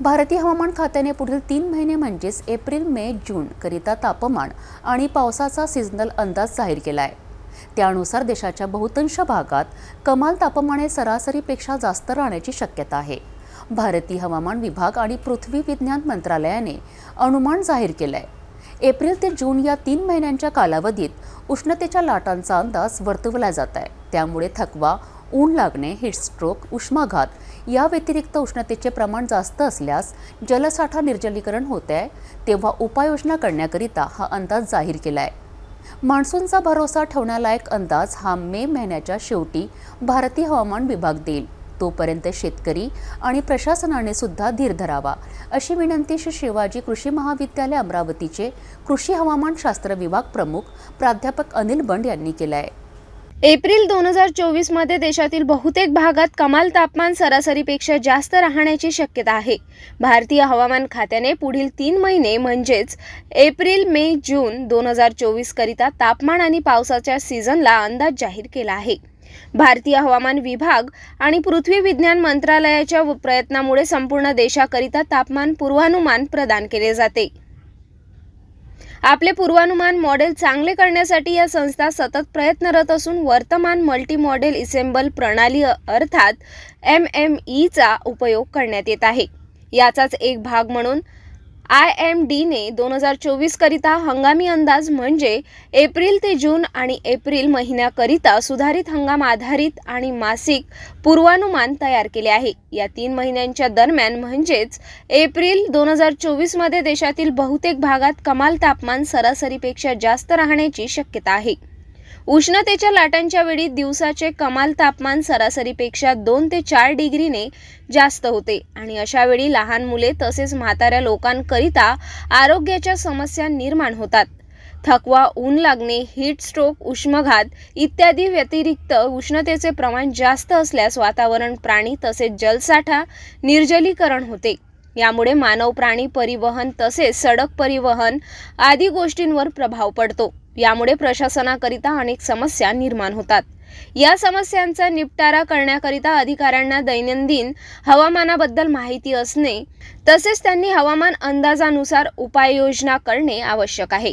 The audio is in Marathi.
भारतीय हवामान खात्याने पुढील तीन महिने म्हणजेच एप्रिल मे जून करिता तापमान आणि पावसाचा सिजनल अंदाज जाहीर केला आहे त्यानुसार देशाच्या बहुतांश भागात कमाल तापमाने सरासरीपेक्षा जास्त राहण्याची शक्यता आहे. भारतीय हवामान विभाग आणि पृथ्वी विज्ञान मंत्रालयाने अनुमान जाहीर केलं आहे एप्रिल ते जून या तीन महिन्यांच्या कालावधीत उष्णतेच्या लाटांचा अंदाज वर्तवला जात आहे त्यामुळे थकवा ऊन लागणे हिटस्ट्रोक उष्माघात या व्यतिरिक्त उष्णतेचे प्रमाण जास्त असल्यास जलसाठा निर्जलीकरण होते आहे तेव्हा उपाययोजना करण्याकरिता हा अंदाज जाहीर केला आहे मान्सूनचा भरोसा ठेवण्यालायक अंदाज हा मे महिन्याच्या शेवटी भारतीय हवामान विभाग देईल. तोपर्यंत शेतकरी आणि प्रशासनाने सुद्धा धीर धरावा अशी विनंती श्री शिवाजी कृषी महाविद्यालय अमरावतीचे कृषी हवामान शास्त्र विभाग प्रमुख प्राध्यापक अनिल बंड यांनी केला आहे एप्रिल दोन हजार चोवीसमध्ये देशातील बहुतेक भागात कमाल तापमान सरासरीपेक्षा जास्त राहण्याची शक्यता आहे. भारतीय हवामान खात्याने पुढील तीन महिने म्हणजेच एप्रिल मे जून दोन हजार चोवीसकरिता तापमान आणि पावसाच्या सीझनला अंदाज जाहीर केला आहे. भारतीय हवामान विभाग आणि पृथ्वी विज्ञान मंत्रालयाच्या प्रयत्नामुळे संपूर्ण देशाकरिता तापमान पूर्वानुमान प्रदान केले जाते. आपले पूर्वानुमान मॉडेल चांगले करण्यासाठी या संस्था सतत प्रयत्नरत असून वर्तमान मल्टी मॉडेल इसेंबल प्रणाली अर्थात एम एम ईचा उपयोग करण्यात येत आहे. याचाच एक भाग म्हणून आय एम डीने दोन हजार चोवीसकरिता हंगामी अंदाज म्हणजे एप्रिल ते जून आणि एप्रिल महिन्याकरिता सुधारित हंगाम आधारित आणि मासिक पूर्वानुमान तयार केले आहे. या तीन महिन्यांच्या दरम्यान म्हणजेच एप्रिल दोन हजार चोवीसमध्ये देशातील बहुतेक भागात कमाल तापमान सरासरीपेक्षा जास्त राहण्याची शक्यता आहे. उष्णतेच्या लाटांच्या वेळी दिवसाचे कमाल तापमान सरासरीपेक्षा दोन ते चार डिग्रीने जास्त होते. आणि अशा वेळी लहान मुले तसेच म्हाताऱ्या लोकांकरिता आरोग्याच्या समस्या निर्माण होतात. थकवा ऊन लागणे हीट स्ट्रोक उष्मघात इत्यादी व्यतिरिक्त उष्णतेचे प्रमाण जास्त असल्यास वातावरण प्राणी तसेच जलसाठा निर्जलीकरण होते. यामुळे मानव प्राणी परिवहन तसेच सडक परिवहन आदी गोष्टींवर प्रभाव पडतो. यामुळे प्रशासनाकरिता अनेक समस्या निर्माण होतात. या समस्यांचा निपटारा करण्याकरिता अधिकाऱ्यांना दैनंदिन हवामानाबद्दल माहिती असणे तसेच त्यांनी हवामान अंदाजानुसार उपाययोजना करणे आवश्यक आहे.